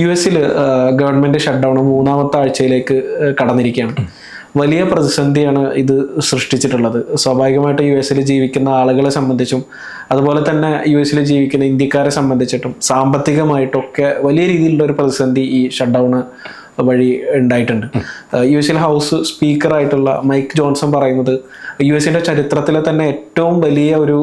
U എസിൽ government shut down മൂന്നാമത്തെ ആഴ്ചയിലേക്ക് കടന്നിരിക്കുകയാണ്. വലിയ പ്രതിസന്ധിയാണ് ഇത് സൃഷ്ടിച്ചിട്ടുള്ളത്. സ്വാഭാവികമായിട്ട് യു എസിൽ ജീവിക്കുന്ന ആളുകളെ സംബന്ധിച്ചും അതുപോലെ തന്നെ യു എസിൽ ജീവിക്കുന്ന ഇന്ത്യക്കാരെ സംബന്ധിച്ചിട്ടും സാമ്പത്തികമായിട്ടൊക്കെ വലിയ രീതിയിലുള്ള ഒരു പ്രതിസന്ധി ഈ ഷട്ട് ഡൗൺ വഴി ഉണ്ടായിട്ടുണ്ട്. യു എസിൽ ഹൗസ് സ്പീക്കറായിട്ടുള്ള മൈക്ക് ജോൺസൺ പറയുന്നത് യു എസിന്റെ ചരിത്രത്തിലെ തന്നെ ഏറ്റവും വലിയ ഒരു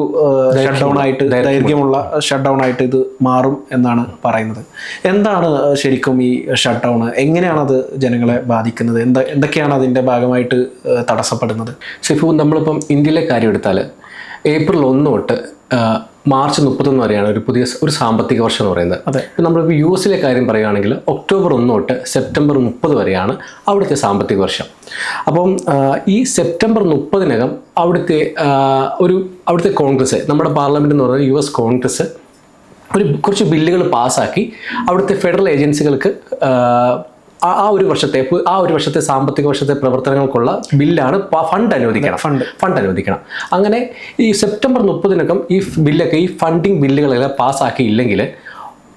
ഷട്ട് ഡൗൺ ആയിട്ട് ദൈർഘ്യമുള്ള ഷട്ട് ഡൗൺ ആയിട്ട് ഇത് മാറും എന്നാണ് പറയുന്നത്. എന്താണ് ശരിക്കും ഈ ഷട്ട് ഡൗൺ എങ്ങനെയാണ് അത് ജനങ്ങളെ ബാധിക്കുന്നത്? എന്താ എന്തൊക്കെയാണ് അതിന്റെ ഭാഗമായിട്ട് തടസ്സപ്പെടുന്നത്? സിഫു നമ്മളിപ്പം ഇന്ത്യയിലെ കാര്യം എടുത്താൽ ഏപ്രിൽ ഒന്ന് തൊട്ട് മാർച്ച് മുപ്പത്തൊന്ന് വരെയാണ് ഒരു പുതിയ ഒരു സാമ്പത്തിക വർഷം എന്ന് പറയുന്നത് അതെ. ഇപ്പം നമ്മളിപ്പോൾ യു എസിലെ കാര്യം പറയുകയാണെങ്കിൽ ഒക്ടോബർ ഒന്ന് തൊട്ട് സെപ്റ്റംബർ മുപ്പത് വരെയാണ് അവിടുത്തെ സാമ്പത്തിക വർഷം അപ്പം ഈ സെപ്റ്റംബർ മുപ്പതിനകം അവിടുത്തെ ഒരു അവിടുത്തെ കോൺഗ്രസ് നമ്മുടെ പാർലമെന്റ് എന്ന് പറയുന്നത് യു എസ് കോൺഗ്രസ് ഒരു കുറച്ച് ബില്ലുകൾ പാസ്സാക്കി അവിടുത്തെ ഫെഡറൽ ഏജൻസികൾക്ക് ആ, ഒരു വർഷത്തെ ആ ഒരു വർഷത്തെ സാമ്പത്തിക വർഷത്തെ പ്രവർത്തനങ്ങൾക്കുള്ള ബില്ലാണ് ഫണ്ട് അനുവദിക്കണം. ഫണ്ട് ഫണ്ട് അനുവദിക്കണം. അങ്ങനെ ഈ സെപ്റ്റംബർ മുപ്പതിനകം ഈ ബില്ലൊക്കെ ഈ ഫണ്ടിങ് ബില്ലുകളെല്ലാം പാസ്സാക്കിയില്ലെങ്കിൽ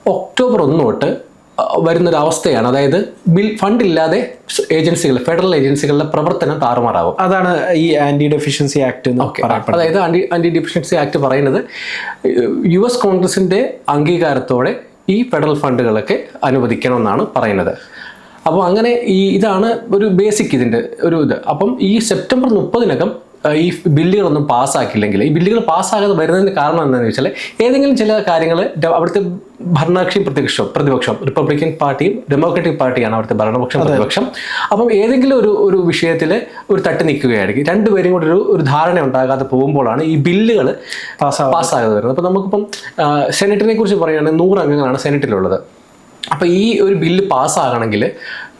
ഒക്ടോബർ ഒന്ന് തൊട്ട് വരുന്നൊരവസ്ഥയാണ്. വരുന്നൊരു അവസ്ഥയാണ് അതായത് ബിൽ ഫണ്ട് ഇല്ലാതെ ഏജൻസികൾ ഫെഡറൽ ഏജൻസികളുടെ പ്രവർത്തനം താറുമാറാവും. അതാണ് ഈ ആന്റി ഡെഫിഷ്യൻസി ആക്ട് അതായത് ആന്റി ആന്റി ഡെഫിഷ്യൻസി ആക്ട് പറയുന്നത് യു എസ് കോൺഗ്രസിന്റെ അംഗീകാരത്തോടെ ഈ ഫെഡറൽ ഫണ്ടുകളൊക്കെ അനുവദിക്കണമെന്നാണ് പറയുന്നത്. അപ്പോൾ അങ്ങനെ ഈ ഇതാണ് ഒരു ബേസിക് ഇതിന്റെ ഒരു ഇത്. അപ്പം ഈ സെപ്റ്റംബർ മുപ്പതിനകം ഈ ബില്ലുകളൊന്നും പാസ്സാക്കില്ലെങ്കിൽ ഈ ബില്ലുകൾ പാസ്സാകാതെ വരുന്നതിന് കാരണം എന്താണെന്ന് വെച്ചാൽ ഏതെങ്കിലും ചില കാര്യങ്ങൾ അവിടുത്തെ ഭരണകക്ഷിയും പ്രതിപക്ഷം പ്രതിപക്ഷം റിപ്പബ്ലിക്കൻ പാർട്ടിയും ഡെമോക്രാറ്റിക് പാർട്ടിയാണ് അവിടുത്തെ ഭരണപക്ഷം പ്രതിപക്ഷം. അപ്പം ഏതെങ്കിലും ഒരു ഒരു വിഷയത്തിൽ ഒരു തട്ടി നിൽക്കുകയായിരിക്കും രണ്ടുപേരും കൂടി ഒരു ഒരു ധാരണ ഉണ്ടാകാതെ പോകുമ്പോഴാണ് ഈ ബില്ലുകൾ. പാസ്സാകാതെ വരുന്നത്. അപ്പം നമുക്കിപ്പം സെനറ്റിനെ കുറിച്ച് പറയുകയാണെങ്കിൽ നൂറ് അംഗങ്ങളാണ് സെനറ്റിലുള്ളത് അപ്പോൾ ഈ ഒരു ബില്ല് പാസ്സാകണമെങ്കിൽ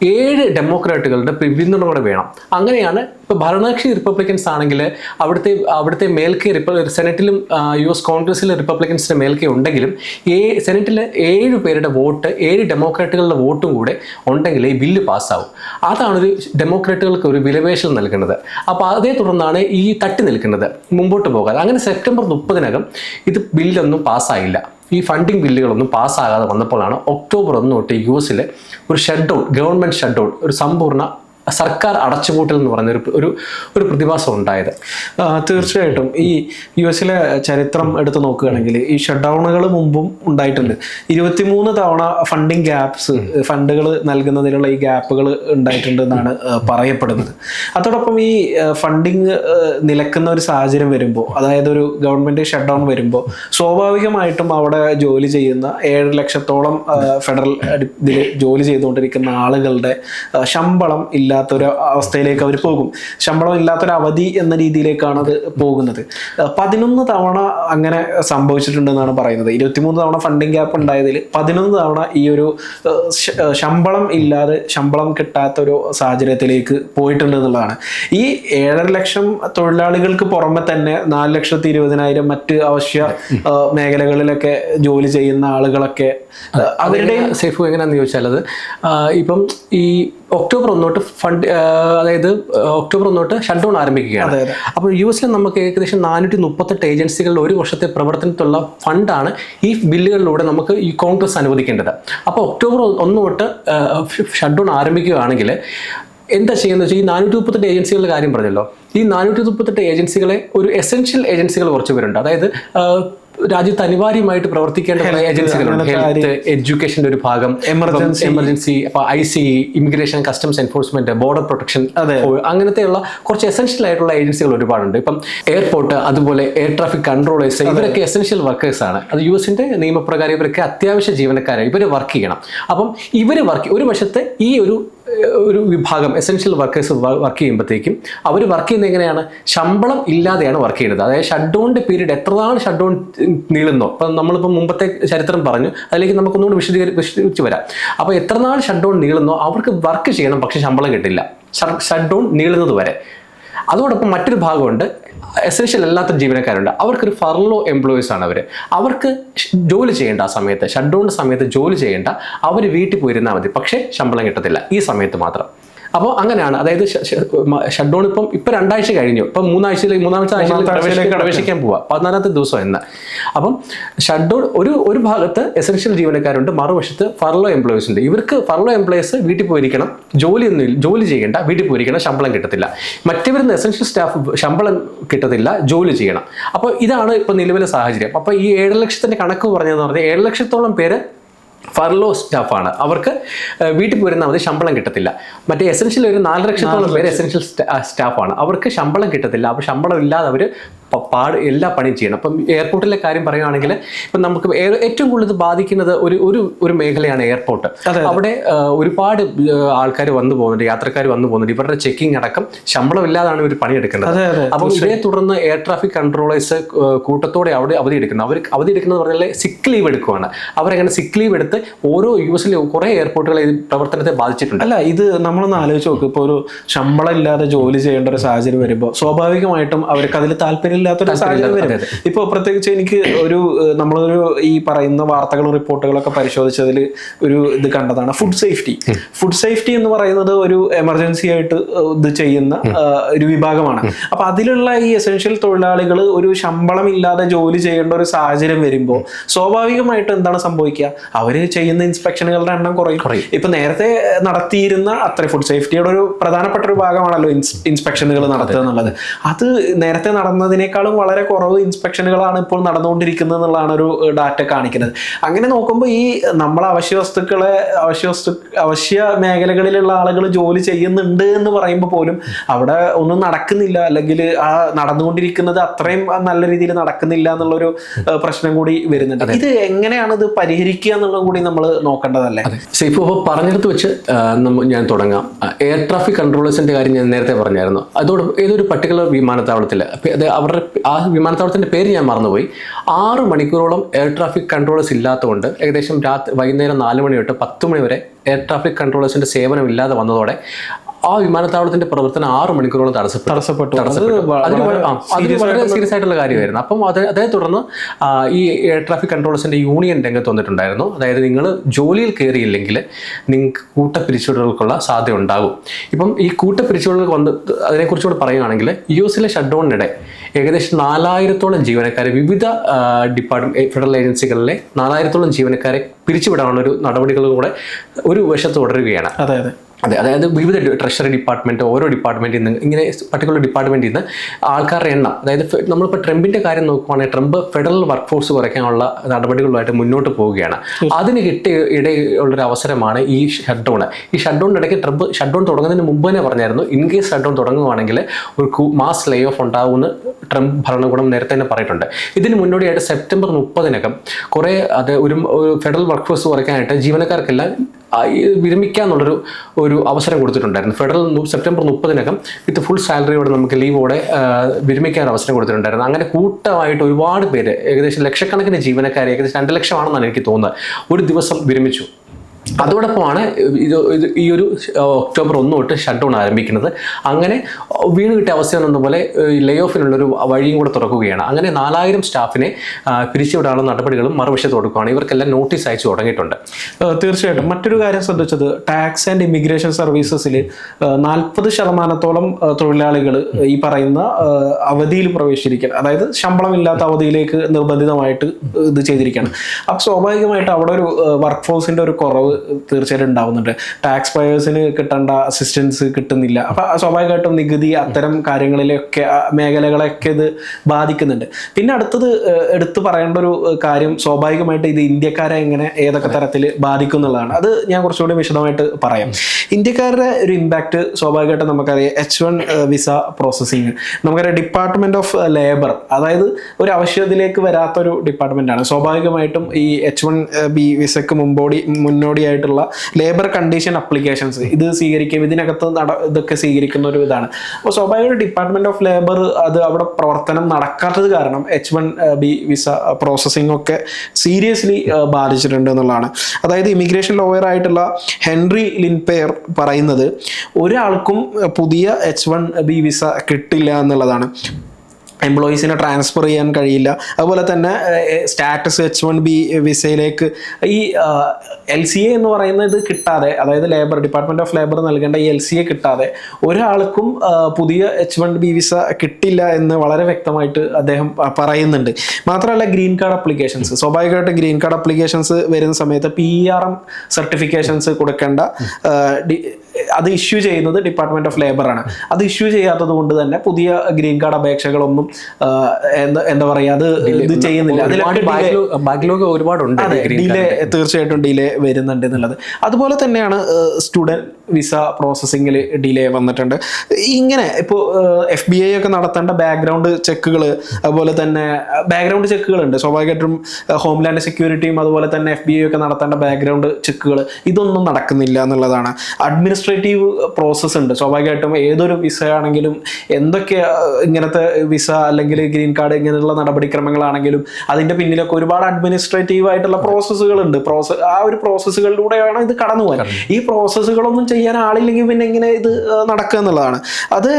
ഏഴ് ഡെമോക്രാറ്റുകളുടെ പിന്തുണ കൂടെ വേണം. അങ്ങനെയാണ് ഇപ്പോൾ ഭരണകക്ഷി റിപ്പബ്ലിക്കൻസ് ആണെങ്കിൽ അവിടുത്തെ അവിടുത്തെ മേൽക്കൈ റിപ്പ സെനറ്റിലും യു എസ് കോൺഗ്രസിലെ റിപ്പബ്ലിക്കൻസിന്റെ മേൽക്കൈ ഉണ്ടെങ്കിലും ഏ സെനറ്റിലെ ഏഴ് പേരുടെ വോട്ട് ഏഴ് ഡെമോക്രാറ്റുകളുടെ വോട്ടും കൂടെ ഉണ്ടെങ്കിൽ ഈ ബില്ല് പാസ്സാവും. അതാണ് ഒരു ഡെമോക്രാറ്റുകൾക്ക് ഒരു വിലപേശൽ നൽകുന്നത്. അപ്പോൾ അതേ തുടർന്നാണ് ഈ തട്ടി നിൽക്കുന്നത് മുമ്പോട്ട് പോകാതെ. അങ്ങനെ സെപ്റ്റംബർ മുപ്പതിനകം ഇത് ബില്ലൊന്നും പാസ്സായില്ല. ഈ ഫണ്ടിങ് ബില്ലുകളൊന്നും പാസ്സാകാതെ വന്നപ്പോഴാണ് ഒക്ടോബർ ഒന്ന് തൊട്ട് യു എസിലെ ഒരു shut down government shut down ഒരു സമ്പൂർണ സർക്കാർ അടച്ചുപൂട്ടൽ എന്ന് പറയുന്ന ഒരു ഒരു ഒരു പ്രതിഭാസം ഉണ്ടായത്. തീർച്ചയായിട്ടും ഈ യു എസിലെ ചരിത്രം എടുത്തു നോക്കുകയാണെങ്കിൽ ഈ ഷട്ട് ഡൗണുകൾ മുമ്പും ഉണ്ടായിട്ടുണ്ട്. ഇരുപത്തിമൂന്ന് തവണ ഫണ്ടിങ് ഗ്യാപ്സ് ഫണ്ടുകൾ നൽകുന്നതിനുള്ള ഈ ഗ്യാപ്പുകൾ ഉണ്ടായിട്ടുണ്ട് എന്നാണ് പറയപ്പെടുന്നത്. അതോടൊപ്പം ഈ ഫണ്ടിങ് നിലക്കുന്ന ഒരു സാഹചര്യം വരുമ്പോൾ അതായത് ഒരു ഗവൺമെന്റ് ഷട്ട് ഡൗൺ വരുമ്പോൾ സ്വാഭാവികമായിട്ടും അവിടെ ജോലി ചെയ്യുന്ന ഏഴ് ലക്ഷത്തോളം ഫെഡറൽ ഇതിൽ ജോലി ചെയ്തുകൊണ്ടിരിക്കുന്ന ആളുകളുടെ ആ, ശമ്പളം ഇല്ലാത്തൊരു അവസ്ഥയിലേക്ക് അവർ പോകും. ശമ്പളം ഇല്ലാത്തൊരു അവധി എന്ന രീതിയിലേക്കാണ് അത് പോകുന്നത്. പതിനൊന്ന് തവണ അങ്ങനെ സംഭവിച്ചിട്ടുണ്ടെന്നാണ് പറയുന്നത്. ഇരുപത്തിമൂന്ന് തവണ ഫണ്ടിങ് ഗ്യാപ്പ് ഉണ്ടായതിൽ പതിനൊന്ന് തവണ ഈ ഒരു ശമ്പളം ഇല്ലാതെ ശമ്പളം കിട്ടാത്തൊരു സാഹചര്യത്തിലേക്ക് പോയിട്ടുണ്ട് എന്നുള്ളതാണ് ഈ ഏഴര ലക്ഷം തൊഴിലാളികൾക്ക് പുറമെ തന്നെ നാല് ലക്ഷത്തി ഇരുപതിനായിരം മറ്റ് അവശ്യ മേഖലകളിലൊക്കെ ജോലി ചെയ്യുന്ന ആളുകളൊക്കെ അവരുടെ സേഫ് എങ്ങനെയാണെന്ന് ചോദിച്ചാൽ അത് ഇപ്പം ഈ ഒക്ടോബർ ഒന്നോട്ട് ഫണ്ട് അതായത് ഒക്ടോബർ ഒന്നോട്ട് ഷട്ട് ഡൗൺ ആരംഭിക്കുകയാണ്. അപ്പോൾ യു എസിൽ നമുക്ക് ഏകദേശം നാനൂറ്റി മുപ്പത്തെട്ട് ഏജൻസികളുടെ ഒരു വർഷത്തെ പ്രവർത്തനത്തിലുള്ള ഫണ്ടാണ് ഈ ബില്ലുകളിലൂടെ നമുക്ക് ഈ കോൺഗ്രസ് അനുവദിക്കേണ്ടത്. അപ്പോൾ ഒക്ടോബർ ഒന്ന് തൊട്ട് ഷട്ട് ഡൗൺ ആരംഭിക്കുകയാണെങ്കിൽ എന്താ ചെയ്യുന്നത് വെച്ചാൽ ഈ നാനൂറ്റി മുപ്പത്തെട്ട് ഏജൻസികളുടെ കാര്യം പറഞ്ഞല്ലോ. ഈ നാനൂറ്റി മുപ്പത്തെട്ട് ഏജൻസികളെ ഒരു എസെൻഷ്യൽ ഏജൻസികൾ കുറച്ച് പേരുണ്ട്. അതായത് രാജ്യത്ത് അനിവാര്യമായിട്ട് പ്രവർത്തിക്കേണ്ട കുറേ ഏജൻസികളുണ്ട് ഹെൽത്ത് എഡ്യൂക്കേഷന്റെ ഒരു ഭാഗം emergency emergency I C immigration customs enforcement border protection അതെ. അങ്ങനത്തെയുള്ള കുറച്ച് എസെൻഷ്യൽ ആയിട്ടുള്ള ഏജൻസികൾ ഒരുപാടുണ്ട്. ഇപ്പം എയർപോർട്ട് അതുപോലെ എയർ ട്രാഫിക് കൺട്രോളേഴ്സ് ഇവരൊക്കെ എസെൻഷ്യൽ വർക്കേഴ്സ് ആണ്. അത് യു എസിന്റെ നിയമപ്രകാരം ഇവരൊക്കെ അത്യാവശ്യ ജീവനക്കാരാണ്. ഇവർ വർക്ക് ചെയ്യണം. അപ്പം ഇവർ വർക്ക് ഒരു വശത്തെ ഈ ഒരു ഒരു വിഭാഗം എസെൻഷ്യൽ വർക്കേഴ്സ് വർക്ക് ചെയ്യുമ്പോഴത്തേക്കും അവർ വർക്ക് ചെയ്യുന്നത് എങ്ങനെയാണ്? ശമ്പളം ഇല്ലാതെയാണ് വർക്ക് ചെയ്യുന്നത്. അതായത് ഷട്ട് ഡൗണിന്റെ പീരീഡ് എത്ര നാൾ ഷട്ട് ഡൗൺ നീളുന്നോ? അപ്പം നമ്മളിപ്പോൾ മുമ്പത്തെ ചരിത്രം പറഞ്ഞു അതിലേക്ക് നമുക്കൊന്നുകൂടി വിശദീകരി വിശദീകരിച്ച് വരാം. അപ്പോൾ എത്രനാൾ ഷട്ട് ഡൗൺ നീളുന്നോ? അവർക്ക് വർക്ക് ചെയ്യണം പക്ഷേ ശമ്പളം കിട്ടില്ല. ഷട്ട് ഡൗൺ നീളുന്നത് വരെ. അതോടൊപ്പം മറ്റൊരു ഭാഗമുണ്ട് എസെൻഷ്യൽ അല്ലാത്ത ജീവനക്കാരുണ്ട്. അവർക്കൊരു ഫർലോ എംപ്ലോയീസ് ആണ് അവർ അവർക്ക് ജോലി ചെയ്യേണ്ട ആ സമയത്ത് ഷട്ട് ഡൗണിന്റെ സമയത്ത് ജോലി ചെയ്യേണ്ട അവർ വീട്ടിൽ പോയിരുന്നാൽ മതി. പക്ഷേ ശമ്പളം കിട്ടത്തില്ല. ഈ സമയത്ത് മാത്രം. അപ്പോൾ അങ്ങനെയാണ്. അതായത് ഷട്ട് ഡൗൺ ഇപ്പം ഇപ്പം രണ്ടാഴ്ച കഴിഞ്ഞു. ഇപ്പം മൂന്നാഴ്ചയിലേക്ക് മൂന്നാമത്തെ ആഴ്ചയിലേക്ക് പ്രവേശിക്കാൻ പോവാം. പതിനാലാമത്തെ ദിവസം എന്ന്. അപ്പം ഷട്ട് ഡൗൺ ഒരു ഒരു ഭാഗത്ത് എസൻഷ്യൽ ജീവനക്കാരുണ്ട്. മറുവശത്ത് ഫർലോ എംപ്ലോയീസ് ഉണ്ട്. ഇവർക്ക് ഫർലോ എംപ്ലോയീസ് വീട്ടിൽ പോയിരിക്കണം. ജോലി ഒന്നും ജോലി ചെയ്യേണ്ട. വീട്ടിൽ പോയിരിക്കണം. ശമ്പളം കിട്ടത്തില്ല. മറ്റവരുന്ന് എസൻഷ്യൽ സ്റ്റാഫ് ശമ്പളം കിട്ടത്തില്ല. ജോലി ചെയ്യണം. അപ്പോൾ ഇതാണ് ഇപ്പോൾ നിലവിലെ സാഹചര്യം. അപ്പോൾ ഈ ഏഴ് ലക്ഷത്തിന്റെ കണക്ക് പറഞ്ഞതെന്ന് പറഞ്ഞാൽ ഏഴ് ലക്ഷത്തോളം പേര് ഫർലോ സ്റ്റാഫാണ്. അവർക്ക് വീട്ടിൽ പോയിരുന്നാൽ മതി ശമ്പളം കിട്ടത്തില്ല. മറ്റേ എസെൻഷ്യൽ ഒരു നാല് ലക്ഷത്തോളം പേര് എസെൻഷ്യൽ സ്റ്റാഫാണ്. അവർക്ക് ശമ്പളം കിട്ടത്തില്ല. അപ്പോൾ ശമ്പളം ഇല്ലാതെ അവർ പാട് എല്ലാ പണിയും ചെയ്യണം. അപ്പം എയർപോർട്ടിലെ കാര്യം പറയുകയാണെങ്കിൽ ഇപ്പം നമുക്ക് ഏറ്റവും കൂടുതൽ ബാധിക്കുന്നത് ഒരു ഒരു ഒരു മേഖലയാണ് എയർപോർട്ട് അവിടെ ഒരുപാട് ആൾക്കാർ വന്നു പോകുന്നുണ്ട് യാത്രക്കാർ വന്നു പോകുന്നുണ്ട്. ഇവരുടെ ചെക്കിംഗ് അടക്കം ശമ്പളം ഇല്ലാതാണ് ഇവർ അതെ അപ്പം ഇതേ തുടർന്ന് എയർ ട്രാഫിക് കൺട്രോളേഴ്സ് കൂട്ടത്തോടെ അവിടെ അവധി എടുക്കുന്നത് അവർ അവധി എടുക്കുന്നത് പറഞ്ഞാൽ സിക്ക് ലീവ് എടുക്കുവാണ്. അവരങ്ങനെ സിക്ക് ലീവ് എടുത്ത് ഓരോ യു എസിലെ കുറേ എയർപോർട്ടുകളെ പ്രവർത്തനത്തെ ബാധിച്ചിട്ടുണ്ട്. അല്ല ഇത് നമ്മളൊന്ന് ആലോചിച്ച് നോക്ക്. ഇപ്പോൾ ഒരു ശമ്പളം ഇല്ലാതെ ജോലി ചെയ്യേണ്ട ഒരു സാഹചര്യം വരുമ്പോൾ സ്വാഭാവികമായിട്ടും അവർക്ക് അതിൽ താല്പര്യമില്ലാത്തൊരു സാഹചര്യം വരും. ഇപ്പൊ ഇപ്പോൾ പ്രത്യേകിച്ച് എനിക്ക് ഒരു നമ്മളൊരു ഈ പറയുന്ന വാർത്തകളും റിപ്പോർട്ടുകളൊക്കെ പരിശോധിച്ചതിൽ ഒരു ഇത് കണ്ടതാണ്. Food safety. ഫുഡ് സേഫ്റ്റി എന്ന് പറയുന്നത് ഒരു എമർജൻസി ആയിട്ട് ഇത് ചെയ്യുന്ന ഒരു വിഭാഗമാണ്. അപ്പൊ അതിലുള്ള ഈ എസെൻഷ്യൽ തൊഴിലാളികൾ ഒരു ശമ്പളം ഇല്ലാതെ ജോലി ചെയ്യേണ്ട ഒരു സാഹചര്യം വരുമ്പോൾ സ്വാഭാവികമായിട്ട് എന്താണ് സംഭവിക്കുക? അവർ ചെയ്യുന്ന ഇൻസ്പെക്ഷനുകളുടെ എണ്ണം കുറയും. ഇപ്പൊ നേരത്തെ നടത്തിയിരുന്ന അത്ര ഫുഡ് സേഫ്റ്റിയുടെ ഒരു പ്രധാനപ്പെട്ട ഒരു ഭാഗമാണല്ലോ ഇൻസ്പെക്ഷനുകൾ നടത്തുക എന്നുള്ളത്. അത് നേരത്തെ നടന്നതിനേക്കാളും വളരെ കുറവ് ഇൻസ്പെക്ഷനുകളാണ് ഇപ്പോൾ നടന്നുകൊണ്ടിരിക്കുന്നത് എന്നുള്ളതാണ് ഒരു ഡാറ്റ കാണിക്കുന്നത്. അങ്ങനെ നോക്കുമ്പോൾ ഈ നമ്മൾ അവശ്യ വസ്തുക്കളെ അവശ്യ വസ്തു അവശ്യ മേഖലകളിലുള്ള ആളുകൾ ജോലി ചെയ്യുന്നുണ്ട് എന്ന് പറയുമ്പോൾ പോലും അവിടെ ഒന്നും നടക്കുന്നില്ല. അല്ലെങ്കിൽ ആ നടന്നുകൊണ്ടിരിക്കുന്നത് അത്രയും നല്ല രീതിയിൽ നടക്കുന്നില്ല എന്നുള്ളൊരു പ്രശ്നം കൂടി വരുന്നുണ്ട്. ഇത് എങ്ങനെയാണ് ഇത് പരിഹരിക്കുക എന്നുള്ളത് കൂടി നമ്മൾ നോക്കേണ്ടതല്ലേ? സേഫ് ഇപ്പോൾ പറഞ്ഞെടുത്ത് വെച്ച് ഞാൻ തുടങ്ങാം. എയർ ട്രാഫിക് കൺട്രോളേഴ്സിന്റെ കാര്യം ഞാൻ നേരത്തെ പറഞ്ഞായിരുന്നു. അതോട് ഏതൊരു പർട്ടിക്കുലർ വിമാനത്താവളത്തിൽ അപ്പൊ ആ വിമാനത്താവളത്തിന്റെ പേര് ഞാൻ മറന്നുപോയി. ആറ് മണിക്കൂറോളം എയർ ട്രാഫിക് കൺട്രോളേഴ്സ് ഇല്ലാത്തതുകൊണ്ട് ഏകദേശം രാത്രി വൈകുന്നേരം നാല് മണി തൊട്ട് പത്ത് മണി വരെ എയർ ട്രാഫിക് കൺട്രോളേഴ്സിന്റെ സേവനം ഇല്ലാതെ വന്നതോടെ ആ വിമാനത്താവളത്തിന്റെ പ്രവർത്തനം ആറ് മണിക്കൂറോളം തടസ്സപ്പെട്ടു. തടസ്സപ്പെട്ടു. അത് വളരെ സീരിയസ് ആയിട്ടുള്ള കാര്യമായിരുന്നു. അപ്പം അത് അതേ തുടർന്ന് ഈ എയർ ട്രാഫിക് കൺട്രോളേഴ്സിന്റെ യൂണിയൻ രംഗത്ത് വന്നിട്ടുണ്ടായിരുന്നു. അതായത് നിങ്ങൾ ജോലിയിൽ കയറിയില്ലെങ്കിൽ നിങ്ങൾക്ക് കൂട്ടപ്പിരിച്ചുവിടലുകൾക്കുള്ള സാധ്യത ഉണ്ടാകും. ഇപ്പം ഈ കൂട്ടപ്പിരിച്ചുവിടലുകൾ വന്ന് അതിനെക്കുറിച്ചുകൂടെ പറയുകയാണെങ്കിൽ യു എസിലെ ഷട്ട് ഡൗണിനിടെ ഏകദേശം നാലായിരത്തോളം ജീവനക്കാരെ വിവിധ ഡിപ്പാർട്ട്മെന്റ് ഫെഡറൽ ഏജൻസികളിലെ നാലായിരത്തോളം ജീവനക്കാരെ പിരിച്ചുവിടാനുള്ള ഒരു നടപടികളും കൂടെ ഒരു വശത്ത് തുടരുകയാണ്. അതെ അതെ. അതെ അതായത് വിവിധ ട്രഷറി ഡിപ്പാർട്ട്മെന്റ് ഓരോ ഡിപ്പാർട്ട്മെന്റിൽ നിന്ന് ഇങ്ങനെ പർട്ടിക്കുലർ ഡിപ്പാർട്ട്മെന്റിൽ നിന്ന് ആൾക്കാരുടെ എണ്ണം. അതായത് നമ്മളിപ്പോൾ ട്രംപിന്റെ കാര്യം നോക്കുവാണെങ്കിൽ ട്രംപ് ഫെഡറൽ വർക്ക് ഫോഴ്സ് കുറയ്ക്കാനുള്ള നടപടികളുമായിട്ട് മുന്നോട്ട് പോവുകയാണ്. അതിന് കിട്ടിയ ഇടയുള്ളൊരു അവസരമാണ് ഈ ഷട്ട് ഡൗൺ ഈ ഷട്ട് ഇടയ്ക്ക് ട്രംപ് ഷട്ട് ഡൗൺ തുടങ്ങുന്നതിന് മുമ്പ് തന്നെ പറഞ്ഞായിരുന്നു ഇൻ കേസ് ഷട്ട് ഡൗൺ തുടങ്ങുവാണെങ്കിൽ ഒരു മാസ് ലേ ഓഫ് ഉണ്ടാവുമെന്ന് ട്രംപ് ഭരണകൂടം നേരത്തെ തന്നെ പറഞ്ഞിട്ടുണ്ട്. ഇതിന് മുന്നോടിയായിട്ട് സെപ്റ്റംബർ മുപ്പതിനകം കുറേ അത് ഒരു ഫെഡറൽ വർക്ക് ഫോഴ്സ് കുറയ്ക്കാനായിട്ട് ജീവനക്കാർക്കെല്ലാം വിരമിക്കാന്നുള്ളൊരു ഒരു അവസരം കൊടുത്തിട്ടുണ്ടായിരുന്നു. ഫെഡറൽ സെപ്റ്റംബർ മുപ്പതിനകം വിത്ത് ഫുൾ സാലറിയോടെ നമുക്ക് ലീവോടെ വിരമിക്കാൻ അവസരം കൊടുത്തിട്ടുണ്ടായിരുന്നു. അങ്ങനെ കൂട്ടമായിട്ട് ഒരുപാട് പേര് ഏകദേശം ലക്ഷക്കണക്കിന് ജീവനക്കാരെ ഏകദേശം രണ്ട് ലക്ഷമാണെന്നാണ് എനിക്ക് തോന്നുന്നത് ഒരു ദിവസം വിരമിച്ചു. അതോടൊപ്പമാണ് ഇത് ഇത് ഈ ഒരു ഒക്ടോബർ ഒന്ന് തൊട്ട് ഷട്ട് ഡൗൺ ആരംഭിക്കുന്നത്. അങ്ങനെ വീണ് കിട്ടിയ അവസ്ഥ എന്ന പോലെ ലേ ഓഫിനുള്ളൊരു വഴിയും കൂടെ തുറക്കുകയാണ്. അങ്ങനെ നാലായിരം സ്റ്റാഫിനെ പിരിച്ചുവിടാനുള്ള നടപടികളും മറുവശത്ത് കൊടുക്കുകയാണ്. ഇവർക്കെല്ലാം നോട്ടീസ് അയച്ചു തുടങ്ങിയിട്ടുണ്ട്. തീർച്ചയായിട്ടും. മറ്റൊരു കാര്യം ശ്രദ്ധിച്ചത് ടാക്സ് ആൻഡ് ഇമിഗ്രേഷൻ സർവീസസിൽ നാൽപ്പത് ശതമാനത്തോളം തൊഴിലാളികൾ ഈ പറയുന്ന അവധിയിൽ പ്രവേശിച്ചിരിക്കുകയാണ് അതായത് ശമ്പളമില്ലാത്ത അവധിയിലേക്ക് നിർബന്ധിതമായിട്ട് ഇത് ചെയ്തിരിക്കുകയാണ്. അപ്പോൾ സ്വാഭാവികമായിട്ട് അവിടെ ഒരു വർക്ക് ഫോഴ്സിന്റെ ഒരു കുറവ് തീർച്ചയായിട്ടും ഉണ്ടാവുന്നുണ്ട്. ടാക്സ് പേയേഴ്സിന് കിട്ടേണ്ട അസിസ്റ്റൻസ് കിട്ടുന്നില്ല. അപ്പൊ സ്വാഭാവികമായിട്ടും നികുതി അത്തരം കാര്യങ്ങളിലൊക്കെ മേഖലകളൊക്കെ ഇത് ബാധിക്കുന്നുണ്ട്. പിന്നെ അടുത്തത് എടുത്തു പറയേണ്ട ഒരു കാര്യം സ്വാഭാവികമായിട്ട് ഇത് ഇന്ത്യക്കാരെ എങ്ങനെ ഏതൊക്കെ തരത്തിൽ ബാധിക്കും എന്നുള്ളതാണ് അത് ഞാൻ കുറച്ചുകൂടി വിശദമായിട്ട് പറയാം. ഇന്ത്യക്കാരുടെ ഒരു ഇമ്പാക്ട് സ്വാഭാവികമായിട്ടും നമുക്കറിയാം. എച്ച് വൺ വിസ പ്രോസസ്സിങ് നമുക്കറിയാം ഡിപ്പാർട്ട്മെന്റ് ഓഫ് ലേബർ അതായത് ഒരു ആവശ്യത്തിലേക്ക് വരാത്തൊരു ഡിപ്പാർട്ട്മെന്റ് ആണ്. സ്വാഭാവികമായിട്ടും ഈ എച്ച് വൺ ബി വിസക്ക് മുമ്പോടി മുന്നോടിയായിട്ടുള്ള ലേബർ കണ്ടീഷൻ അപ്ലിക്കേഷൻസ് ഇത് സ്വീകരിക്കും ഇതിനകത്ത് നട ഇതൊക്കെ സ്വീകരിക്കുന്ന ഒരു ഇതാണ്. അപ്പോൾ സ്വാഭാവികമായിട്ട് ഡിപ്പാർട്ട്മെന്റ് ഓഫ് ലേബർ അത് അവിടെ പ്രവർത്തനം നടക്കാത്തത് കാരണം H one B visa processing ഒക്കെ സീരിയസ്ലി ബാധിച്ചിട്ടുണ്ട് എന്നുള്ളതാണ്. അതായത് ഇമിഗ്രേഷൻ ലോയർ ആയിട്ടുള്ള ഹെൻറി ലിൻപെയർ പറയുന്നത് ഒരാൾക്കും പുതിയ എച്ച് വൺ ബി വിസ കിട്ടില്ല എന്നുള്ളതാണ്. എംപ്ലോയീസിനെ ട്രാൻസ്ഫർ ചെയ്യാൻ കഴിയില്ല. അതുപോലെ തന്നെ സ്റ്റാറ്റസ് എച്ച് വൺ ബി വിസയിലേക്ക് ഈ എൽ സി എ എന്ന് പറയുന്നത് കിട്ടാതെ അതായത് ലേബർ ഡിപ്പാർട്ട്മെന്റ് ഓഫ് ലേബർ നൽകേണ്ട ഈ എൽ സി എ കിട്ടാതെ ഒരാൾക്കും പുതിയ എച്ച് വൺ ബി വിസ കിട്ടില്ല എന്ന് വളരെ വ്യക്തമായിട്ട് അദ്ദേഹം പറയുന്നുണ്ട്. മാത്രമല്ല ഗ്രീൻ കാർഡ് അപ്ലിക്കേഷൻസ് സ്വാഭാവികമായിട്ട് ഗ്രീൻ കാർഡ് അപ്ലിക്കേഷൻസ് വരുന്ന സമയത്ത് പി ആർ എം സർട്ടിഫിക്കേഷൻസ് കൊടുക്കേണ്ട അത് ഇഷ്യൂ ചെയ്യുന്നത് ഡിപ്പാർട്ട്മെന്റ് ഓഫ് ലേബർ ആണ്. അത് ഇഷ്യൂ ചെയ്യാത്തത് കൊണ്ട് തന്നെ പുതിയ ഗ്രീൻ കാർഡ് അപേക്ഷകളൊന്നും എന്താ പറയാ അത് ഇത് ചെയ്യുന്നില്ല. ബാക്ക്ലോഗ് ഒരുപാടുണ്ട് ഡിലേ തീർച്ചയായിട്ടും ഡിലേ വരുന്നുണ്ട് എന്നുള്ളത്. അതുപോലെ തന്നെയാണ് സ്റ്റുഡന്റ് വിസ പ്രോസസ്സിങ്ങിൽ ഡിലേ വന്നിട്ടുണ്ട്. ഇങ്ങനെ ഇപ്പോൾ എഫ് ബി ഐ ഒക്കെ നടത്തേണ്ട ബാക്ക്ഗ്രൗണ്ട് ചെക്കുകൾ അതുപോലെ തന്നെ ബാക്ക്ഗ്രൗണ്ട് ചെക്കുകളുണ്ട് സ്വാഭാവികമായിട്ടും ഹോംലാൻഡ് സെക്യൂരിറ്റിയും അതുപോലെ തന്നെ എഫ് ബി ഐ ഒക്കെ നടത്തേണ്ട ബാക്ക്ഗ്രൗണ്ട് ചെക്കുകൾ ഇതൊന്നും നടക്കുന്നില്ല എന്നുള്ളതാണ്. അഡ്മിനിസ്ട്രേറ്റീവ് പ്രോസസ്സ് ഉണ്ട്. സ്വാഭാവികമായിട്ടും ഏതൊരു വിസ ആണെങ്കിലും എന്തൊക്കെ ഇങ്ങനത്തെ വിസ അല്ലെങ്കിൽ ഗ്രീൻ കാർഡ് ഇങ്ങനെയുള്ള നടപടിക്രമങ്ങളാണെങ്കിലും അതിന്റെ പിന്നിലൊക്കെ ഒരുപാട് അഡ്മിനിസ്ട്രേറ്റീവ് ആയിട്ടുള്ള പ്രോസസ്സുകൾ ഉണ്ട്. പ്രോസസ് ആ ഒരു പ്രോസസ്സുകളിലൂടെയാണ് ഇത് കടന്നു പോകാൻ. ഈ പ്രോസസ്സുകളൊന്നും ചെയ്യാൻ ആളില്ലെങ്കിൽ പിന്നെ ഇങ്ങനെ ഇത് നടക്കുക എന്നുള്ളതാണ്. അത്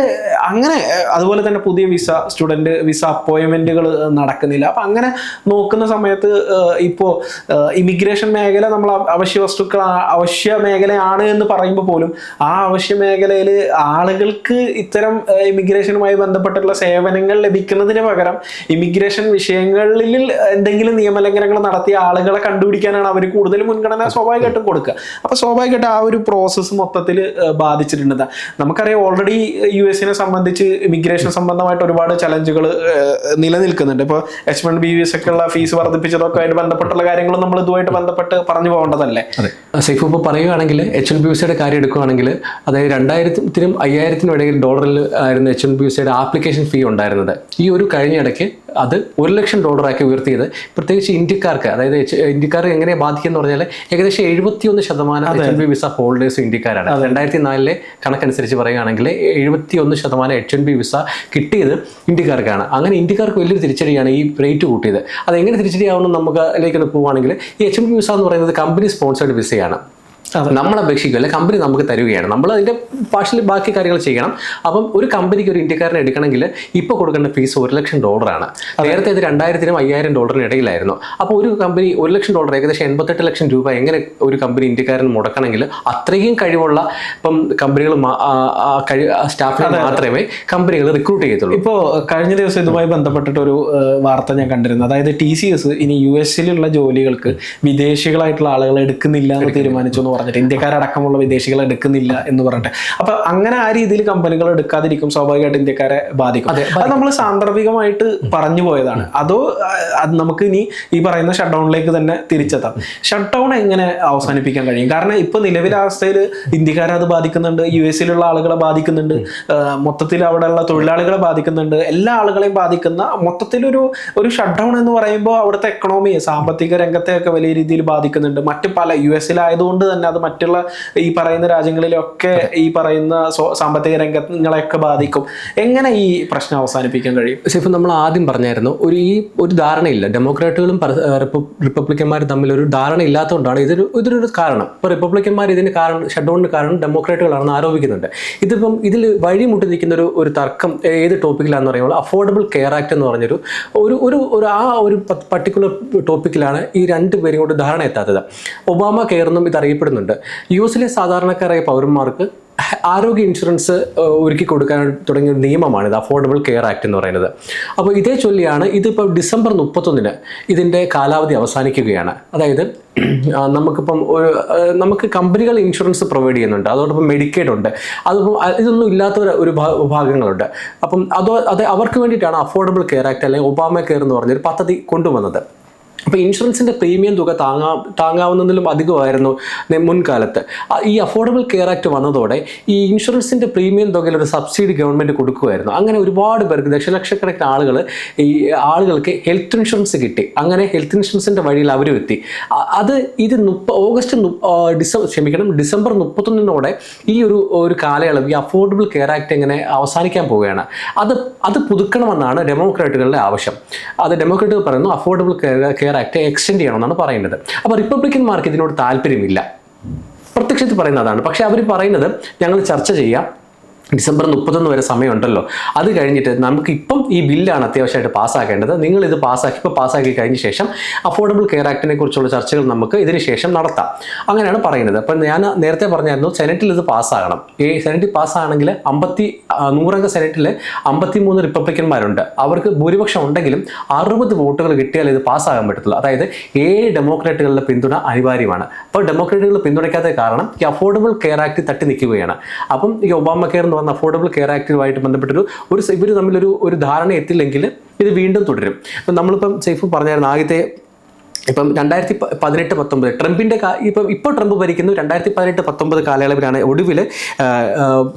അങ്ങനെ അതുപോലെ തന്നെ പുതിയ വിസ സ്റ്റുഡന്റ് വിസ അപ്പോയിൻമെന്റുകൾ നടക്കുന്നില്ല. അപ്പൊ അങ്ങനെ നോക്കുന്ന സമയത്ത് ഇപ്പോൾ ഇപ്പോ ഇമിഗ്രേഷൻ മേഖല നമ്മൾ അവശ്യ വസ്തുക്കൾ അവശ്യ മേഖലയാണ് എന്ന് പറയുമ്പോൾ പോലും ആ അവശ്യ മേഖലയിൽ ആളുകൾക്ക് ഇത്തരം ഇമിഗ്രേഷനുമായി ബന്ധപ്പെട്ടുള്ള സേവനങ്ങൾ ലഭിക്കുന്നതിന് പകരം ഇമിഗ്രേഷൻ വിഷയങ്ങളിൽ എന്തെങ്കിലും നിയമലംഘനങ്ങൾ നടത്തിയ ആളുകളെ കണ്ടുപിടിക്കാനാണ് അവർ കൂടുതൽ മുൻഗണന സ്വാഭാവികമായിട്ടും കൊടുക്കുക. അപ്പൊ സ്വാഭാവികമായിട്ടും ആ ഒരു പ്രോസസ്സ് മൊത്തത്തിൽ ബാധിച്ചിട്ടുണ്ട്. നമുക്കറിയാം ഓൾറെഡി യു എസിനെ സംബന്ധിച്ച് ഇമിഗ്രേഷൻ സംബന്ധമായിട്ട് ഒരുപാട് ചലഞ്ചുകൾ നിലനിൽക്കുന്നുണ്ട്. ഇപ്പോൾ എച്ച് വൺ ബി എസ് ഒക്കെ ഉള്ള ഫീസ് വർദ്ധിപ്പിച്ചതൊക്കെ ആയിട്ട് ബന്ധപ്പെട്ടുള്ള കാര്യങ്ങളും നമ്മൾ ഇതുമായിട്ട് ബന്ധപ്പെട്ട് പറഞ്ഞു പോകേണ്ടതല്ലേ? അതെ. സൈഫ് ഇപ്പോൾ പറയുകയാണെങ്കിൽ എച്ച് എൻ ബി വിസയുടെ കാര്യം എടുക്കുകയാണെങ്കിൽ അതായത് രണ്ടായിരത്തിനും അയ്യായിരത്തിനും ഇടയിൽ ഡോളറിൽ ആയിരുന്നു എച്ച് എൻ ബി സിയുടെ ആപ്ലിക്കേഷൻ ഫീ ഉണ്ടായിരുന്നത്. ഈ ഒരു കഴിഞ്ഞ ഇടയ്ക്ക് അത് ഒരു ലക്ഷം ഡോളറാക്കി ഉയർത്തിയത്. പ്രത്യേകിച്ച് ഇന്ത്യക്കാർക്ക് അതായത് ഇന്ത്യക്കാർ എങ്ങനെ ബാധിക്കുന്നു എന്ന് പറഞ്ഞാൽ ഏകദേശം എഴുപത്തിയൊന്ന് ശതമാനം H N B visa holders ഇന്ത്യക്കാരാണ്. രണ്ടായിരത്തി നാലിലെ കണക്കനുസരിച്ച് പറയുകയാണെങ്കിൽ എഴുപത്തിയൊന്ന് ശതമാനം എച്ച് എൻ ബി വിസ കിട്ടിയത് ഇന്ത്യക്കാർക്കാണ്. അങ്ങനെ ഇന്ത്യക്കാർക്ക് വലിയൊരു തിരിച്ചടിയാണ് ഈ റേറ്റ് കൂട്ടിയത്. അതെങ്ങനെ തിരിച്ചടിയാവണം നമുക്ക് അതിലേക്ക് പോവുകയാണെങ്കിൽ ഈ എച്ച് എൻ ബി വിസ എന്ന് പറയുന്നത് കമ്പനി സ്പോൺസേഡ് വിസയാണ്. നമ്മൾ അപേക്ഷിക്കുകയല്ല കമ്പനി നമുക്ക് തരികയാണ്. നമ്മൾ അതിന്റെ പാർഷ്യലി ബാക്കി കാര്യങ്ങൾ ചെയ്യണം. അപ്പം ഒരു കമ്പനിക്ക് ഒരു ഇന്ത്യക്കാരനെ എടുക്കണമെങ്കിൽ ഇപ്പോൾ കൊടുക്കേണ്ട ഫീസ് ഒരു ലക്ഷം ഡോളറാണ് നേരത്തെ ഇത് രണ്ടായിരത്തിനും അയ്യായിരം ഡോളറിന് ഇടയിലായിരുന്നു. അപ്പോൾ ഒരു കമ്പനി ഒരു ലക്ഷം ഡോളർ ഏകദേശം എൺപത്തെട്ട് ലക്ഷം രൂപ എങ്ങനെ ഒരു കമ്പനി ഇന്ത്യക്കാരൻ മുടക്കണമെങ്കിൽ അത്രയും കഴിവുള്ള ഇപ്പം കമ്പനികൾ സ്റ്റാഫിനെ മാത്രമേ കമ്പനികൾ റിക്രൂട്ട് ചെയ്യത്തുള്ളൂ. ഇപ്പോൾ കഴിഞ്ഞ ദിവസം ഇതുമായി ബന്ധപ്പെട്ടിട്ട് ഒരു വാർത്ത ഞാൻ കണ്ടിരുന്നു. അതായത് ടി സി എസ് ഇനി യു എസിലുള്ള ജോലികൾക്ക് വിദേശികളായിട്ടുള്ള ആളുകളെ എടുക്കുന്നില്ല എന്ന് തീരുമാനിച്ചു എന്ന് പറഞ്ഞിട്ട് ഇന്ത്യക്കാരടക്കമുള്ള വിദേശികൾ എടുക്കുന്നില്ല എന്ന് പറഞ്ഞിട്ട്. അപ്പൊ അങ്ങനെ ആ രീതിയിൽ കമ്പനികൾ എടുക്കാതിരിക്കും സ്വാഭാവികമായിട്ട് ഇന്ത്യക്കാരെ ബാധിക്കും. അത് നമ്മൾ സാന്ദർഭികമായിട്ട് പറഞ്ഞു പോയതാണ്. അതോ അത് നമുക്ക് ഇനി ഈ പറയുന്ന ഷട്ട് ഡൗണിലേക്ക് തന്നെ തിരിച്ചെത്താം. ഷട്ട് ഡൗൺ എങ്ങനെ അവസാനിപ്പിക്കാൻ കഴിയും? കാരണം ഇപ്പൊ നിലവിലെ അവസ്ഥയിൽ ഇന്ത്യക്കാരെ അത് ബാധിക്കുന്നുണ്ട് യു എസിലുള്ള ആളുകളെ ബാധിക്കുന്നുണ്ട് മൊത്തത്തിൽ അവിടെയുള്ള തൊഴിലാളികളെ ബാധിക്കുന്നുണ്ട്. എല്ലാ ആളുകളെയും ബാധിക്കുന്ന മൊത്തത്തിലൊരു ഒരു ഷട്ട് ഡൗൺ എന്ന് പറയുമ്പോൾ അവിടുത്തെ എക്കണോമിയെ സാമ്പത്തിക രംഗത്തെ ഒക്കെ വലിയ രീതിയിൽ ബാധിക്കുന്നുണ്ട്. മറ്റ് പല യു എസിലായതുകൊണ്ട് തന്നെ അത് മറ്റുള്ള ഈ പറയുന്ന രാജ്യങ്ങളിലൊക്കെ ഈ പറയുന്ന സാമ്പത്തിക രംഗങ്ങളെയൊക്കെ ബാധിക്കും. എങ്ങനെ ഈ പ്രശ്നം അവസാനിപ്പിക്കാൻ കഴിയും? സിഫ് നമ്മൾ ആദ്യം പറഞ്ഞായിരുന്നു ഒരു ഈ ഒരു ധാരണയില്ല. ഡെമോക്രാറ്റുകളും റിപ്പബ്ലിക്കന്മാരും തമ്മിൽ ഒരു ധാരണ ഇല്ലാത്തതുകൊണ്ടാണ് ഇതൊരു ഇതൊരു കാരണം. ഇപ്പോൾ റിപ്പബ്ലിക്കന്മാർ ഇതിന് കാരണം ഷട്ട് ഡൗണിന് കാരണം ഡെമോക്രാറ്റുകളാണെന്ന് ആരോപിക്കുന്നുണ്ട്. ഇതിപ്പം ഇതിൽ വഴിമുട്ടി നിൽക്കുന്ന ഒരു ഒരു തർക്കം ഏത് ടോപ്പിക്കിലാണെന്ന് പറയുമ്പോൾ അഫോർഡബിൾ കെയർ ആക്ട് എന്ന് പറഞ്ഞൊരു ഒരു ഒരു ഒരു ആ ഒരു പർട്ടിക്കുലർ ടോപ്പിക്കിലാണ് ഈ രണ്ട് പേരും കൊണ്ട് ധാരണ എത്താത്തത്. ഒബാമ കെയർ എന്നും ഇത് അറിയപ്പെടുന്നുണ്ട് യു എസിലെ സാധാരണക്കാരായ പൗരന്മാർക്ക് ആരോഗ്യ ഇൻഷുറൻസ് ഒരുക്കി കൊടുക്കാൻ തുടങ്ങിയ നിയമമാണ് ഇത് അഫോർഡബിൾ കെയർ ആക്ട് എന്ന് പറയുന്നത്. അപ്പോൾ ഇതേ ചൊല്ലിയാണ് ഇതിപ്പോൾ ഡിസംബർ മുപ്പത്തൊന്നിന് ഇതിന്റെ കാലാവധി അവസാനിക്കുകയാണ്. അതായത് നമുക്കിപ്പം ഒരു നമുക്ക് കമ്പനികൾ ഇൻഷുറൻസ് പ്രൊവൈഡ് ചെയ്യുന്നുണ്ട്. അതോടൊപ്പം മെഡിക്കേഡ് ഉണ്ട്. അതിപ്പം ഇതൊന്നും ഇല്ലാത്ത ഒരു വിഭാഗങ്ങളുണ്ട്. അപ്പം അതോ അത് അവർക്ക് വേണ്ടിയിട്ടാണ് അഫോർഡബിൾ കെയർ ആക്ട് അല്ലെങ്കിൽ ഒബാമ കെയർ എന്ന് പറഞ്ഞൊരു പദ്ധതി കൊണ്ടുവന്നത്. അപ്പോൾ ഇൻഷുറൻസിന്റെ പ്രീമിയം തുക താങ്ങാ താങ്ങാവുന്നതിലും അധികമായിരുന്നു മുൻകാലത്ത്. ഈ അഫോർഡബിൾ കെയർ ആക്ട് വന്നതോടെ ഈ ഇൻഷുറൻസിന്റെ പ്രീമിയം തുകയിൽ ഒരു സബ്സിഡി ഗവൺമെന്റ് കൊടുക്കുമായിരുന്നു അങ്ങനെ ഒരുപാട് പേർക്ക് ദശലക്ഷക്കണക്കിന് ആളുകൾ ഈ ആളുകൾക്ക് ഹെൽത്ത് ഇൻഷുറൻസ് കിട്ടി. അങ്ങനെ ഹെൽത്ത് ഇൻഷുറൻസിന്റെ വഴിയിൽ അവരും എത്തി. അത് ഇത് മുപ്പ ഓഗസ്റ്റ് ഡിസംബർ ക്ഷമിക്കണം ഡിസംബർ മുപ്പത്തൊന്നിനോടെ ഈ ഒരു ഒരു കാലയളവ് ഈ അഫോർഡബിൾ കെയർ ആക്ട് എങ്ങനെ അവസാനിക്കാൻ പോവുകയാണ്. അത് അത് പുതുക്കണമെന്നാണ് ഡെമോക്രാറ്റുകളുടെ ആവശ്യം. അത് ഡെമോക്രാറ്റുകൾ പറയുന്നു അഫോർഡബിൾ കെയർ ആക്ട് എക്സ്റ്റെൻഡ് ചെയ്യണമെന്നാണ് പറയുന്നത്. അപ്പോൾ റിപ്പബ്ലിക്കന്മാർക്ക് ഇതിനോട് താല്പര്യമില്ല. പ്രത്യക്ഷത്തിൽ പറയുന്നതാണ്. പക്ഷേ അവർ പറയുന്നത് ഞങ്ങൾ ചർച്ച ചെയ്യാം. ഡിസംബർ മുപ്പത്തൊന്ന് വരെ സമയമുണ്ടല്ലോ. അത് കഴിഞ്ഞിട്ട് നമുക്ക് ഇപ്പം ഈ ബില്ലാണ് അത്യാവശ്യമായിട്ട് പാസ്സാക്കേണ്ടത്. നിങ്ങൾ ഇത് പാസ്സാക്കി ഇപ്പോൾ പാസ്സാക്കി കഴിഞ്ഞ ശേഷം അഫോർഡബിൾ കെയർ ആക്ടിനെ കുറിച്ചുള്ള ചർച്ചകൾ നമുക്ക് ഇതിന് ശേഷം നടത്താം. അങ്ങനെയാണ് പറയുന്നത്. അപ്പം ഞാൻ നേരത്തെ പറഞ്ഞായിരുന്നു സെനറ്റിൽ ഇത് പാസ്സാകണം. ഈ സെനറ്റിൽ പാസ്സാണെങ്കിൽ അമ്പത്തി നൂറംഗ സെനറ്റിൽ അമ്പത്തി മൂന്ന് റിപ്പബ്ലിക്കന്മാരുണ്ട്. അവർക്ക് ഭൂരിപക്ഷം ഉണ്ടെങ്കിലും അറുപത് വോട്ടുകൾ കിട്ടിയാൽ ഇത് പാസ്സാകാൻ പറ്റത്തുള്ളൂ. അതായത് ഏഴ് ഡെമോക്രാറ്റുകളുടെ പിന്തുണ അനിവാര്യമാണ്. അപ്പോൾ ഡെമോക്രാറ്റുകൾ പിന്തുണയ്ക്കാത്ത കാരണം ഈ അഫോർഡബിൾ കെയർ ആക്ട് തട്ടി നിൽക്കുകയാണ്. അപ്പം ഈ ഒബാമ കെയർ എന്ന് പറഞ്ഞ അഫോർഡബിൾ കെയർ ആക്റ്റുമായിട്ട് ബന്ധപ്പെട്ടൊരു ഒരു ഇവർ തമ്മിലൊരു ഒരു ധാരണ എത്തില്ലെങ്കിൽ ഇത് വീണ്ടും തുടരും. അപ്പം നമ്മളിപ്പം സേഫ് പറഞ്ഞായിരുന്നു ആദ്യത്തെ ഇപ്പം രണ്ടായിരത്തി പതിനെട്ട് പത്തൊമ്പത് ട്രംപിന്റെ കാ- ഇപ്പം ഇപ്പോൾ ട്രംപ് ഭരിക്കുന്നു രണ്ടായിരത്തി പതിനെട്ട് പത്തൊമ്പത് കാലയളവിലാണ് ഒടുവിൽ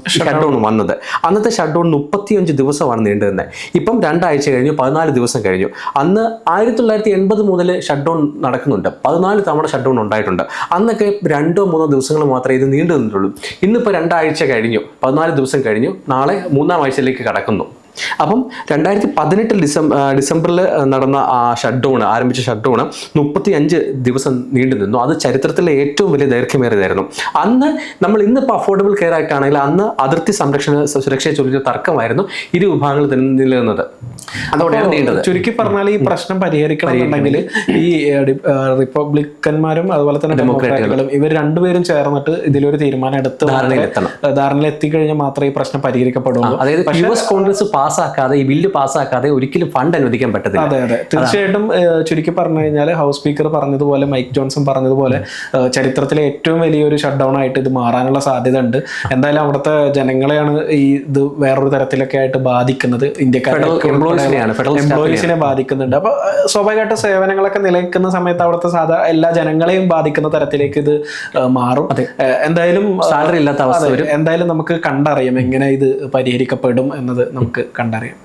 ഷട്ട് ഡൗൺ വന്നത്. അന്നത്തെ ഷട്ട് ഡൗൺ മുപ്പത്തിയഞ്ച് ദിവസമാണ് നീണ്ടുനിന്നത്. ഇപ്പം രണ്ടാഴ്ച കഴിഞ്ഞു പതിനാല് ദിവസം കഴിഞ്ഞു. അന്ന് ആയിരത്തി തൊള്ളായിരത്തി എൺപത് മുതൽ ഷട്ട് ഡൗൺ നടക്കുന്നുണ്ട്. പതിനാല് തവണ ഷട്ട് ഡൗൺ ഉണ്ടായിട്ടുണ്ട്. അന്നൊക്കെ രണ്ടോ മൂന്നോ ദിവസങ്ങൾ മാത്രമേ ഇത് നീണ്ടു നിന്നിട്ടുള്ളൂ ഇന്നിപ്പോൾ രണ്ടാഴ്ച കഴിഞ്ഞു പതിനാല് ദിവസം കഴിഞ്ഞു നാളെ മൂന്നാം ആഴ്ചയിലേക്ക് കടക്കുന്നു. അപ്പം രണ്ടായിരത്തി പതിനെട്ടിൽ ഡിസംബർ ഡിസംബറിൽ നടന്ന ആ ഷട്ട് ഡൗൺ ആരംഭിച്ച ഷട്ട് ഡൗൺ മുപ്പത്തി അഞ്ച് ദിവസം നീണ്ടു നിന്നു. അത് ചരിത്രത്തിലെ ഏറ്റവും വലിയ ദൈർഘ്യമേറിയതായിരുന്നു. അന്ന് നമ്മൾ ഇന്നിപ്പോൾ അഫോർഡബിൾ കെയർ ആയിട്ടാണെങ്കിൽ അന്ന് അതിർത്തി സംരക്ഷണ സുരക്ഷയെ ചൊല്ലിച്ച തർക്കമായിരുന്നു ഇരു വിഭാഗങ്ങൾ നിലനിന്നത്. അതോടെയാണ് നീണ്ടത്. ചുരുക്കി പറഞ്ഞാൽ ഈ പ്രശ്നം പരിഹരിക്കണമെന്നുണ്ടെങ്കിൽ ഈ റിപ്പബ്ലിക്കന്മാരും അതുപോലെ തന്നെ ഡെമോക്രാറ്റുകളും ഇവർ രണ്ടുപേരും ചേർന്നിട്ട് ഇതിലൊരു തീരുമാനം എടുത്ത് ധാരണയിലെത്തണം. ധാരണയിലെത്തിക്കഴിഞ്ഞാൽ മാത്രമേ ഈ പ്രശ്നം പരിഹരിക്കപ്പെടുള്ളൂ. അതായത് യു എസ് കോൺഗ്രസ് പാസ്സാക്കാതെ ഈ ബില്ല് പാസ്സാക്കാതെ ഒരിക്കലും ഫണ്ട് അനുവദിക്കാൻ പറ്റത്തില്ല. അതെ അതെ. തീർച്ചയായിട്ടും ചുരുക്കി പറഞ്ഞു കഴിഞ്ഞാൽ ഹൗസ് സ്പീക്കർ പറഞ്ഞതുപോലെ മൈക്ക് ജോൺസൺ പറഞ്ഞതുപോലെ ചരിത്രത്തിലെ ഏറ്റവും വലിയൊരു ഷട്ട് ഡൗൺ ആയിട്ട് ഇത് മാറാനുള്ള സാധ്യത ഉണ്ട് എന്തായാലും അവിടുത്തെ ജനങ്ങളെയാണ് ഈ ഇത് വേറൊരു തരത്തിലൊക്കെ ആയിട്ട് ബാധിക്കുന്നത്. ഇന്ത്യക്കാരെ എംപ്ലോയീസിനെ ബാധിക്കുന്നുണ്ട്. അപ്പൊ സ്വാഭാവികമായിട്ട് സേവനങ്ങളൊക്കെ നിലനിൽക്കുന്ന സമയത്ത് അവിടുത്തെ സാധാ എല്ലാ ജനങ്ങളെയും ബാധിക്കുന്ന തരത്തിലേക്ക് ഇത് മാറും. എന്തായാലും സാലറി ഇല്ലാത്ത അവസ്ഥ എന്തായാലും നമുക്ക് കണ്ടറിയാം എങ്ങനെ ഇത് പരിഹരിക്കപ്പെടും എന്നത് നമുക്ക് കണ്ടറിയാം.